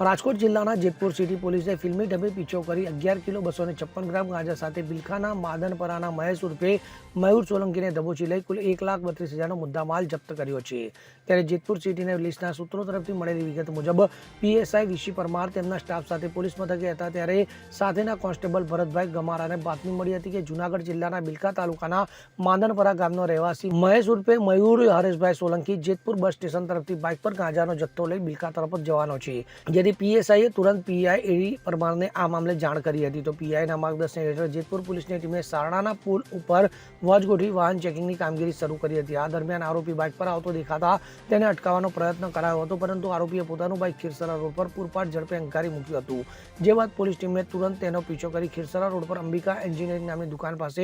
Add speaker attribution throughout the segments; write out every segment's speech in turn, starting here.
Speaker 1: રાજકોટ જિલ્લાના જેતપુર સિટી પોલીસે ફિલ્મી ઢબે પીછો કરી અગિયાર કિલો બસો છપ્પન ગ્રામ ગાંજા સાથે બિલખાના માદનપરાના મહેશ ઉર્ફે મયુર સોલંકીને દબોચી લઈ કુલ એક લાખ બત્રીસ હજારનો મુદ્દામાલ જપ્ત કર્યો છે. ત્યારે જેતપુર સિટીને પોલીસના સૂત્રો તરફથી મળેલી વિગત મુજબ પીએસઆઈ વિશી પરમાર તેમના સ્ટાફ સાથે પોલીસ મથકે હતા ત્યારે સાથેના કોન્સ્ટેબલ ભરતભાઈ ગમારાને બાતમી મળી હતી કે જુનાગઢ જિલ્લાના બિલખા તાલુકાના માદનપરા ગામનો રહેવાસી મહેશ ઉર્ફે મયુર હરેશભાઈ સોલંકી જેતપુર બસ સ્ટેશન તરફથી બાઇક પર ગાંજાનો જથ્થો લઈ બિલખા તરફ જવાનો છે. જેથી પીએસઆઈએ તુરંત પીઆઈ એડી પરમારને આ મામલે જાણ કરી હતી તો પીઆઈના માર્ગદર્શન હેઠળ જેતપુર પોલીસની ટીમે સારણાના પુલ ઉપર વોચ ગોઠવી વાહન ચેકિંગની કામગીરી શરૂ કરી હતી આ દરમિયાન આરોપી બાઇક પર આવતો દેખાતા તેને અટકાવવાનો પ્રયત્ન કરાયો હતો, પરંતુ આરોપીએ પોતાનું બાઇક ખીરસરા રોડ પર પૂરપાટ ઝડપે અંકારી મૂક્યું હતું। જે બાદ પોલીસ ટીમે તુરંત તેનો પીછો કરી ખીરસરા રોડ પર અંબિકા એન્જિનિયરિંગ નામની દુકાન પાસે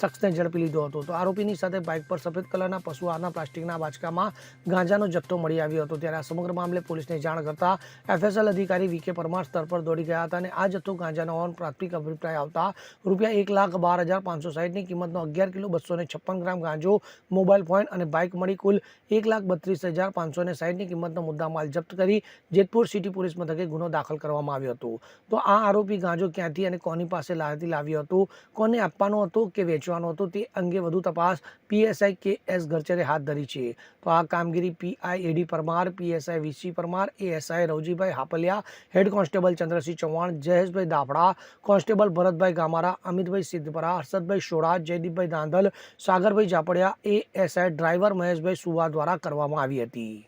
Speaker 1: શખ્સને ઝડપી લીધો હતો। તો આરોપીની સાથે બાઇક પર સફેદ કલરના પશુ આહારના પ્લાસ્ટિકના બાચકામાં ગાંજાનો જથ્થો મળી આવ્યો હતો। ત્યારે આ સમગ્ર મામલે પોલીસને જાણ કરતા એફએસએલ અધિકારી વીકે પરમાર સ્તર પર દોડી ગયા હતા અને આ જથ્થો ગાંજાનો હોવાનો પ્રાથમિક અભિપ્રાય આવતા રૂપિયા એક લાખ બાર હજાર પાંચસો સાહીઠની કિંમતનો અગિયાર કિલો બસો ને છપ્પન ગ્રામ ગાંજો, મોબાઈલ ફોન અને બાઇક મળી કુલ એક લાખ બત્રીસ હજાર પાંચસો ને સાહીઠની કિંમતનો મુદ્દામાલ જપ્ત કરી જેતપુર સિટી પોલીસ મથકે ગુનો દાખલ કરવામાં આવ્યો હતો. તો આ આરોપી ગાંજો ક્યાંથી અને કોની પાસે લાવતી લાવ્યો હતો? કોને આપવાનો હતો કે વેચવાનો હતો? તે અંગે વધુ તપાસ પીએસઆઈ કે એસ ગરચરે હાથ ધરી છે. તો આ કામગીરી PI AD Parmar, PSI VC Parmar, ASI Ravjibhai Hapaliya head constable Chandrasinh Chauhan, Jayeshbhai Dafda constable Bharatbhai Gamara, Amitbhai Siddhpara, Harshadbhai Shora Jaydeepbhai Dhandhal, Sagarbhai Japadiya ASI driver Maheshbhai Suva દ્વારા કરવામાં આવી હતી.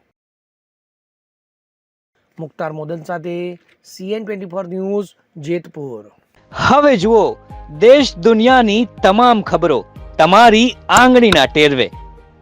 Speaker 1: મુક્તાર મોદન સાથે CN twenty four news, Jetpur.
Speaker 2: હવે જુઓ, દેશ દુનિયાની તમામ ખબરો તમારી આંગળીના ટેરવે.